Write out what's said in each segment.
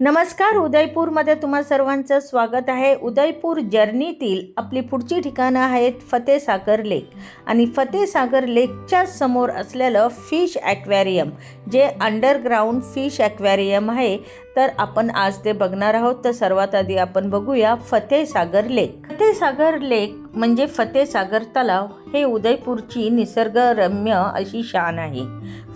नमस्कार उदयपूरमध्ये तुम्हा सर्वांचं स्वागत आहे. उदयपूर जर्नीतील आपली पुढची ठिकाणं आहेत फतेसागर लेक. आणि फतेसागर लेकच्या समोर असलेलं फिश ॲक्वॅरियम जे अंडरग्राऊंड फिश ॲक्वॅरियम आहे. तर आपण आज ते बघणार आहोत. तर सर्वात आधी आपण बघूया फतेसागर लेक. फतेसागर लेक म्हणजे फतेसागर तलाव हे उदयपूरची निसर्गरम्य अशी शान आहे.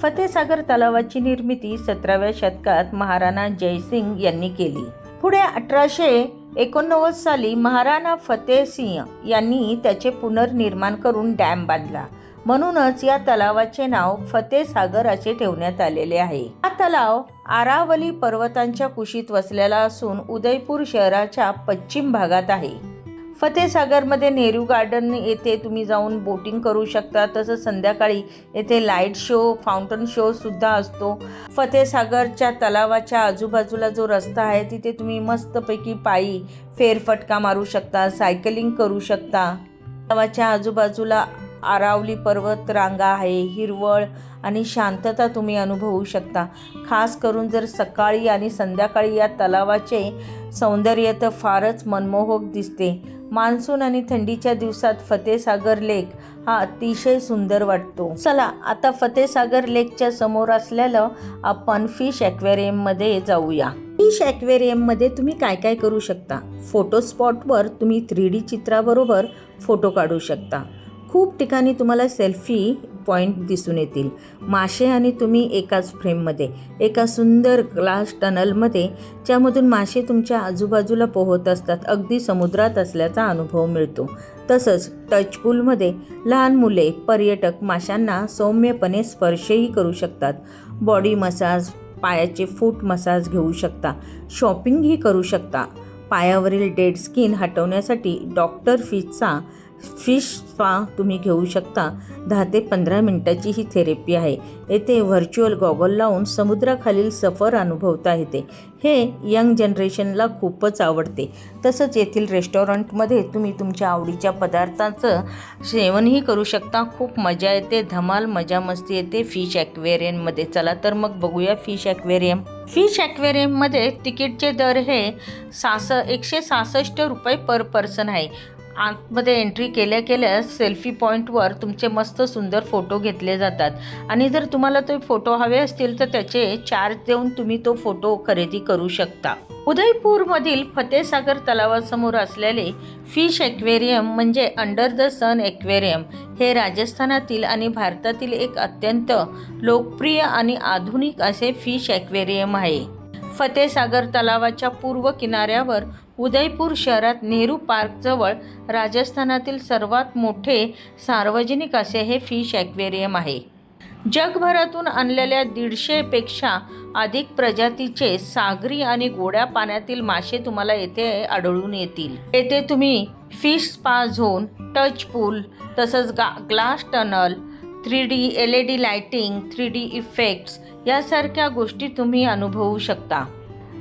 फतेसागर तलावाची निर्मिती सतराव्या शतकात महाराणा जयसिंग यांनी केली. पुढे अठराशे एकोणनव्वद साली महाराणा फतेहसिंह यांनी त्याचे पुनर्निर्माण करून डॅम बांधला. म्हणूनच या तलावाचे नाव फतेसागर असे ठेवण्यात आलेले आहे. हा तलाव आरावली पर्वतांच्या कुशीत वसलेला असून उदयपूर शहराच्या पश्चिम भागात आहे. फतेसागरमध्ये नेहरू गार्डन येथे तुम्ही जाऊन बोटिंग करू शकता. तसंच संध्याकाळी येथे लाइट शो फाउंटन शो सुद्धा असतो. फतेसागरच्या तलावाच्या आजूबाजूला जो रस्ता आहे तिथे तुम्ही मस्तपैकी पायी फेरफटका मारू शकता सायकलिंग करू शकता. तलावाच्या आजूबाजूला आरावली पर्वत रांगा आहे हिरवळ आणि शांतता तुम्ही अनुभवू शकता. खास करून जर सकाळी आणि संध्याकाळी या तलावाचे सौंदर्य तर फारच मनमोहक दिसते. मान्सून आणि थंडीच्या दिवसात फतेसागर लेक हा अतिशय सुंदर वाटतो. चला आता फतेसागर लेकच्या समोर असलेलं आपण फिश ॲक्वेरियममध्ये जाऊया. फिश ॲक्वेरियममध्ये तुम्ही काय काय करू शकता? फोटो स्पॉटवर तुम्ही थ्री डी चित्राबरोबर फोटो काढू शकता. खूप ठिकाणी तुम्हाला सेल्फी पॉईंट दिसून येतील. मासे आणि तुम्ही एकाच फ्रेममध्ये एका सुंदर ग्लास टनलमध्ये ज्यामधून मासे तुमच्या आजूबाजूला पोहत असतात अगदी समुद्रात असल्याचा अनुभव मिळतो. तसंच टच पूलमध्ये लहान मुले पर्यटक माशांना सौम्यपणे स्पर्शही करू शकतात. बॉडी मसाज पायाचे फूट मसाज घेऊ शकता शॉपिंगही करू शकता. पायावरील डेड स्किन हटवण्यासाठी डॉक्टर फिजचा फिश स्पा तुम्ही घेऊ शकता. दहा ते पंधरा मिनटाची ही थेरपी आहे. येथे व्हर्च्युअल गॉगल लावून समुद्राखालील सफर अनुभवता येते हे यंग जनरेशनला खूपच आवडते. तसंच येथील रेस्टॉरंटमध्ये तुम्ही तुमच्या आवडीच्या पदार्थाचं सेवनही करू शकता. खूप मजा येते. धमाल मजा मस्ती येते. फिश ॲक्वेरियममध्ये चला तर मग बघूया फिश ॲक्वेरियम. फिश ॲक्वेरियममध्ये तिकीटचे दर हे सास एकशे सहासष्ट रुपये पर पर्सन आहे. आतमध्ये एंट्री केल्या केल्या सेल्फी पॉईंटवर तुमचे मस्त सुंदर फोटो घेतले जातात. आणि जर तुम्हाला ते फोटो हवे असतील तर त्याचे चार्ज देऊन तुम्ही तो फोटो खरेदी करू शकता. उदयपूरमधील फतेसागर तलावासमोर असलेले फिश ॲक्वेरियम म्हणजे अंडर द सन ॲक्वेरियम हे राजस्थानातील आणि भारतातील एक अत्यंत लोकप्रिय आणि आधुनिक असे फिश ॲक्वेरियम आहे. फतेसागर तलावाच्या पूर्व किनाऱ्यावर उदयपूर शहरात नेहरू पार्कजवळ राजस्थानातील सर्वात मोठे सार्वजनिक असे हे फिश ॲक्वेरियम आहे. जगभरातून आणलेल्या दीडशेपेक्षा अधिक प्रजातीचे सागरी आणि गोड्या पाण्यातील मासे तुम्हाला येथे आढळून येतील. येथे तुम्ही fish spa zone touch pool तसंच गा glass tunnel three D L E D lighting three D effects यासारख्या गोष्टी तुम्ही अनुभवू शकता.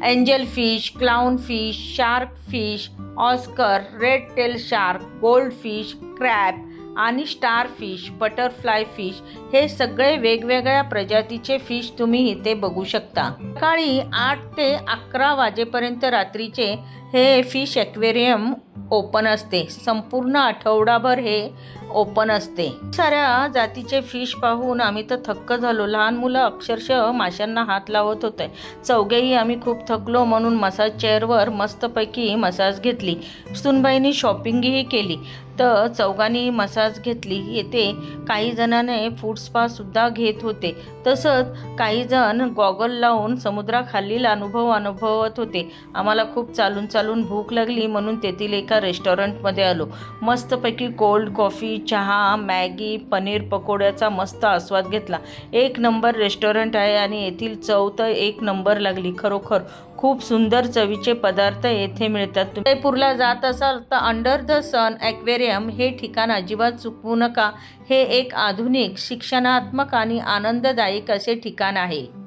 Angel fish clown fish shark fish oscar red tail shark goldfish crab आणि स्टार फिश बटरफ्लाय फिश हे सगळे वेगवेगळ्या प्रजातीचे फिश तुम्ही इथे बघू शकता. सकाळी आठ ते अकरा वाजेपर्यंत रात्रीचे हे फिश ॲक्वेरियम ओपन असते. संपूर्ण आठवडाभर हे ओपन असते. साऱ्या जातीचे फिश पाहून आम्ही तर थक्क झालो. लहान मुलं अक्षरशः माशांना हात लावत होते. चौघेही आम्ही खूप थकलो म्हणून मसाज चेअरवर मस्तपैकी मसाज घेतली. सुनबाईंनी शॉपिंगही केली. तर चौघांनी मसाज घेतली. येथे काही जणांनी फूड स्पासुद्धा घेत होते. तसंच काही जण गॉगल लावून समुद्राखालील अनुभव अनुभवत होते. आम्हाला खूप चालून चालून भूक लागली म्हणून तेथील एका रेस्टॉरंटमध्ये आलो. मस्तपैकी कोल्ड कॉफी चहा मॅगी पनीर पकोड्याचा मस्त आस्वाद घेतला. एक नंबर रेस्टॉरंट आहे आणि येथील चव तर एक नंबर लागली खरोखर. खूप सुंदर चवीचे पदार्थ येथे मिळतात. तुम्ही उदयपूरला जात असाल तर अंडर द सन ॲक्वेरियम हे ठिकाण अजिबात चुकवू नका. हे एक आधुनिक शिक्षणात्मक आणि आनंददायक असे ठिकाण आहे.